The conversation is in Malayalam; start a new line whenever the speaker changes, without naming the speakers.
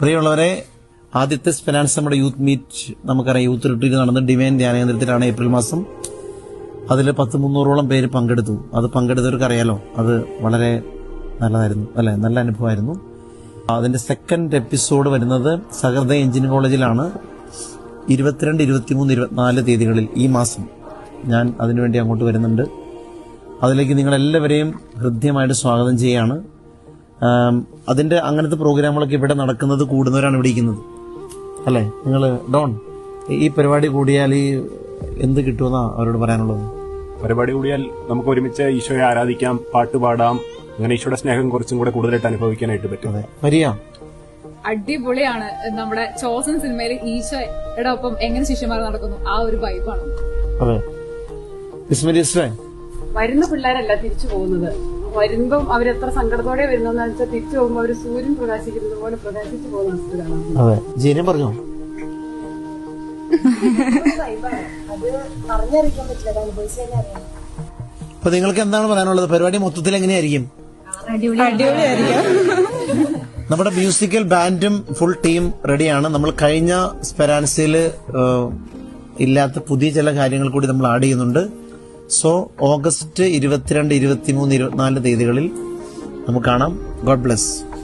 പ്രിയമുള്ളവരെ ആദ്യത്തെ ഫിനാൻസ് നമ്മുടെ യൂത്ത് മീറ്റ് നമുക്കറിയാം യൂത്ത് റിട്രീറ്റ് നടന്ന ഡിവൈൻ ധ്യാന കേന്ദ്രത്തിലാണ് ഏപ്രിൽ മാസം. അതിൽ പത്ത് മുന്നൂറോളം പേര് പങ്കെടുത്തു. അത് പങ്കെടുത്തവർക്ക് അറിയാലോ അത് വളരെ നല്ലതായിരുന്നു അല്ലെ? നല്ല അനുഭവമായിരുന്നു. അതിന്റെ സെക്കൻഡ് എപ്പിസോഡ് വരുന്നത് സഹൃദയ എഞ്ചിനീയറിംഗ് കോളേജിലാണ്. ഇരുപത്തിരണ്ട് ഇരുപത്തിമൂന്ന് ഇരുപത്തിനാല് തീയതികളിൽ ഈ മാസം ഞാൻ അതിനുവേണ്ടി അങ്ങോട്ട് വരുന്നുണ്ട്. അതിലേക്ക് നിങ്ങളെല്ലാവരെയും ഹൃദ്യമായിട്ട് സ്വാഗതം ചെയ്യാണ്. ആം, അതിന്റെ അങ്ങനത്തെ പ്രോഗ്രാമുകളൊക്കെ ഇവിടെ നടക്കുന്നത് കൂടുന്നവരാണ് ഇവിടെ ഇരിക്കുന്നത്. അല്ലേ? നിങ്ങൾ ഡോൺ ഈ പരിപാടി കൂടിയാൽ ഈ എന്ത് കിട്ടുമെന്നാ അവരോട് പറയാനുള്ളത്?
പരിപാടി കൂടിയാൽ നമുക്ക് ഒരുമിച്ച് ഈശോയെ ആരാധിക്കാം പാട്ട് പാടാം അങ്ങനെ ഈശോയുടെ സ്നേഹം കുറച്ചും കൂടെ കൂടുതലായിട്ട് അനുഭവിക്കാനായിട്ട് പറ്റും.
അതെ. വരിക
അടിപൊളിയാണ് നമ്മുടെ ചോസൻ സിനിമയിൽ ഈശോയുടെ ഒപ്പം എങ്ങനെ ശിഷ്യന്മാർ നടക്കുന്നു. ആ ഒരു വൈബാണ്
വരുന്ന പിള്ളേരല്ല തിരിച്ചു പോകുന്നത്. വരുമ്പം അവരെത്ര സങ്കടത്തോടെ വരുന്നതെന്ന് വെച്ചാൽ തിരിച്ചു പോകുമ്പോൾ അവർ സൂര്യൻ പ്രകാശിക്കുന്നത് പോലെ പ്രകാശിച്ചു പോകുന്ന പറഞ്ഞു
അതെ. ജീനെ പറഞ്ഞോ? അപ്പൊ നിങ്ങൾക്ക് എന്താണ് പറയാനുള്ളത്? പരിപാടി മൊത്തത്തിൽ എങ്ങനെയായിരിക്കും? നമ്മുടെ മ്യൂസിക്കൽ ബാൻഡും ഫുൾ ടീം റെഡിയാണ് നമ്മൾ കഴിഞ്ഞ സ്പെരാൻസിൽ ഇല്ലാത്ത പുതിയ ചില കാര്യങ്ങൾ കൂടി നമ്മൾ ആഡ് ചെയ്യുന്നുണ്ട്. സോ ഓഗസ്റ്റ് ഇരുപത്തിരണ്ട് ഇരുപത്തിമൂന്ന് ഇരുപത്തിനാല് തീയതികളിൽ നമുക്ക് കാണാം. God bless.